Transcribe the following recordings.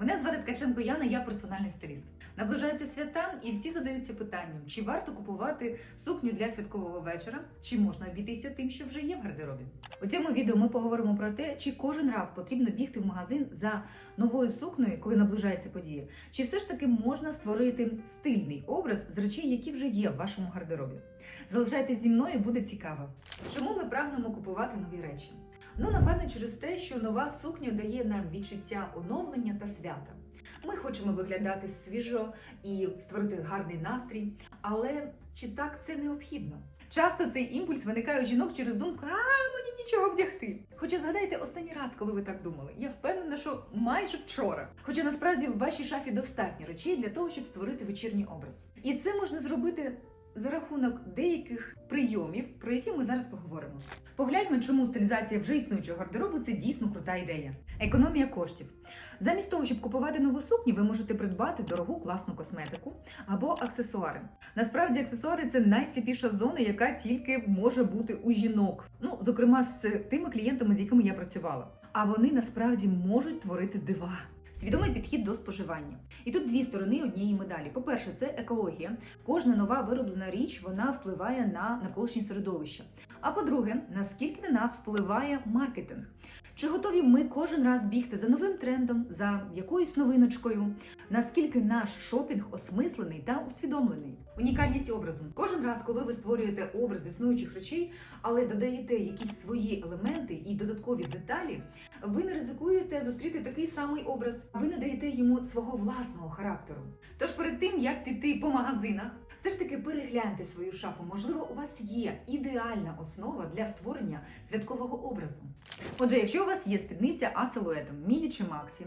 Мене звати Ткаченко Яна, я персональний стиліст. Наближаються свята, і всі задаються питанням, чи варто купувати сукню для святкового вечора, чи можна обійтися тим, що вже є в гардеробі. У цьому відео ми поговоримо про те, чи кожен раз потрібно бігти в магазин за новою сукнею, коли наближається подія, чи все ж таки можна створити стильний образ з речей, які вже є в вашому гардеробі. Залишайтесь зі мною, буде цікаво. Чому ми прагнемо купувати нові речі? Ну, напевне, через те, що нова сукня дає нам відчуття оновлення та свята. Ми хочемо виглядати свіжо і створити гарний настрій, але чи так це необхідно? Часто цей імпульс виникає у жінок через думку, а мені нічого вдягти. Хоча згадайте останній раз, коли ви так думали. Я впевнена, що майже вчора. Хоча насправді в вашій шафі достатньо речей для того, щоб створити вечірній образ. І це можна зробити за рахунок деяких прийомів, про які ми зараз поговоримо. Погляньмо, чому стилізація вже існуючого гардеробу це дійсно крута ідея. Економія коштів. Замість того, щоб купувати нову сукню, ви можете придбати дорогу класну косметику або аксесуари. Насправді, аксесуари це найсліпіша зона, яка тільки може бути у жінок. Ну, зокрема, з тими клієнтами, з якими я працювала. А вони насправді можуть творити дива. Свідомий підхід до споживання. І тут дві сторони однієї медалі. По-перше, це екологія. Кожна нова вироблена річ вона впливає на навколишнє середовище. А по-друге, наскільки на нас впливає маркетинг? Чи готові ми кожен раз бігти за новим трендом, за якоюсь новиночкою? Наскільки наш шопінг осмислений та усвідомлений? Унікальність образу. Кожен раз, коли ви створюєте образ існуючих речей, але додаєте якісь свої елементи і додаткові деталі, ви не ризикуєте зустріти такий самий образ. Ви не даєте йому свого власного характеру. Тож перед тим як піти по магазинах, все ж таки перегляньте свою шафу. Можливо, у вас є ідеальна основа для створення святкового образу. Отже, якщо у вас є спідниця А силуетом, міді чи максі,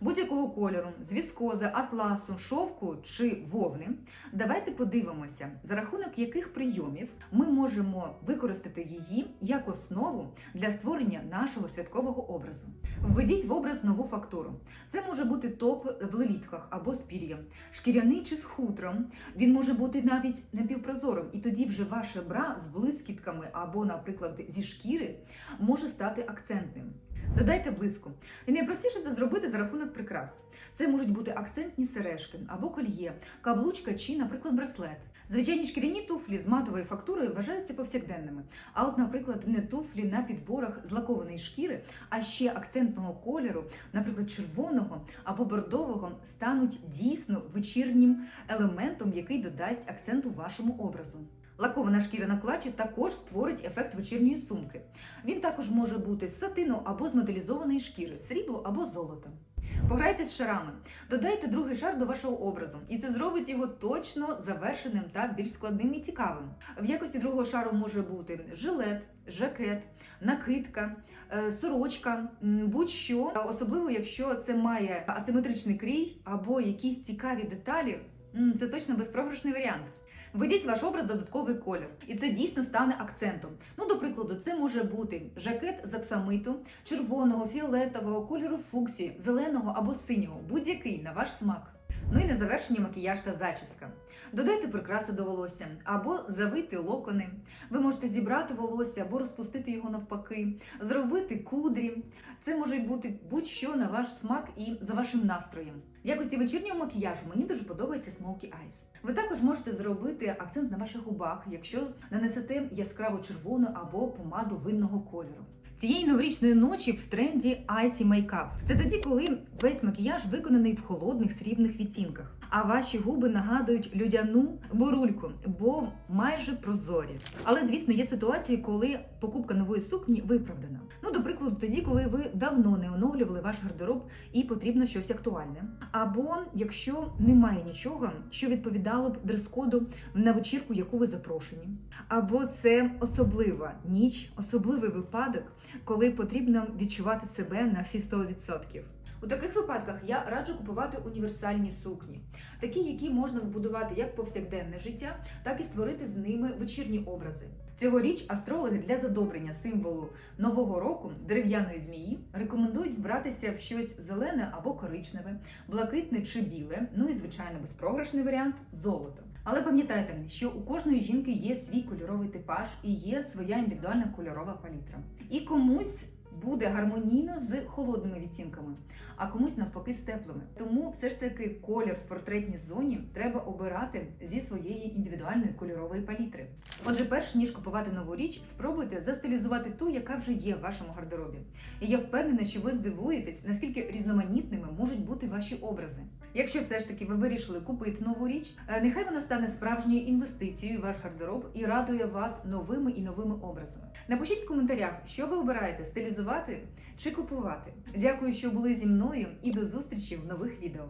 будь-якого кольору, з віскози, атласу, шовку чи вовни, давайте подивимося, за рахунок яких прийомів ми можемо використати її як основу для створення нашого святкового образу. Введіть в образ нову фактуру. Це може бути топ в лелітках або з пір'ям, шкіряний чи з хутром. Він може бути навіть напівпрозорим, і тоді вже ваше бра з блискітками або, наприклад, зі шкіри може стати акцентним. Додайте блиску. І найпростіше це зробити за рахунок прикрас. Це можуть бути акцентні сережки або кольє, каблучка чи, наприклад, браслет. Звичайні шкіряні туфлі з матовою фактурою вважаються повсякденними. А от, наприклад, не туфлі на підборах з лакованої шкіри, а ще акцентного кольору, наприклад, червоного або бордового, стануть дійсно вечірнім елементом, який додасть акценту вашому образу. Лакована шкіра на клатчі також створить ефект вечірньої сумки. Він також може бути з сатину або з металізованої шкіри, срібло або золото. Пограйте з шарами, додайте другий шар до вашого образу, і це зробить його точно завершеним та більш складним і цікавим. В якості другого шару може бути жилет, жакет, накидка, е, сорочка, будь-що, особливо якщо це має асиметричний крій або якісь цікаві деталі. Це точно безпрограшний варіант. Введіть ваш образ додатковий колір, і це дійсно стане акцентом. Ну, до прикладу, це може бути жакет з аксамиту, червоного, фіолетового, кольору фуксії, зеленого або синього, будь-який на ваш смак. Ну і на завершення макіяж та зачіска. Додайте прикраси до волосся або завийте локони. Ви можете зібрати волосся або розпустити його навпаки, зробити кудрі. Це може бути будь-що на ваш смак і за вашим настроєм. В якості вечірнього макіяжу мені дуже подобається Smoky Eyes. Ви також можете зробити акцент на ваших губах, якщо нанесете яскраво червону або помаду винного кольору. Цієї новорічної ночі в тренді Icy Makeup. Це тоді, коли весь макіяж виконаний в холодних срібних відтінках, а ваші губи нагадують людяну бурульку, бо майже прозорі. Але звісно, є ситуації, коли покупка нової сукні виправдана. Ну, до прикладу, тоді, коли ви давно не оновлювали ваш гардероб і потрібно щось актуальне. Або якщо немає нічого, що відповідало б дрес-коду на вечірку, яку ви запрошені. Або це особлива ніч, особливий випадок, коли потрібно відчувати себе на всі 100%. У таких випадках я раджу купувати універсальні сукні, такі, які можна вбудувати як повсякденне життя, так і створити з ними вечірні образи. Цьогоріч астрологи для задобрення символу нового року дерев'яної змії рекомендують вбратися в щось зелене або коричневе, блакитне чи біле, ну і звичайно безпрограшний варіант золото. Але пам'ятайте, що у кожної жінки є свій кольоровий типаж і є своя індивідуальна кольорова палітра. І комусь буде гармонійно з холодними відтінками, а комусь навпаки з теплими. Тому все ж таки колір в портретній зоні треба обирати зі своєї індивідуальної кольорової палітри. Отже, перш ніж купувати нову річ, спробуйте застилізувати ту, яка вже є в вашому гардеробі. І я впевнена, що ви здивуєтесь, наскільки різноманітними можуть бути ваші образи. Якщо все ж таки ви вирішили купити нову річ, е, нехай вона стане справжньою інвестицією в ваш гардероб і радує вас новими і новими образами. Напишіть в коментарях, що ви обираєте стилізувати чи купувати. Дякую, що були зі мною, і до зустрічі в нових відео.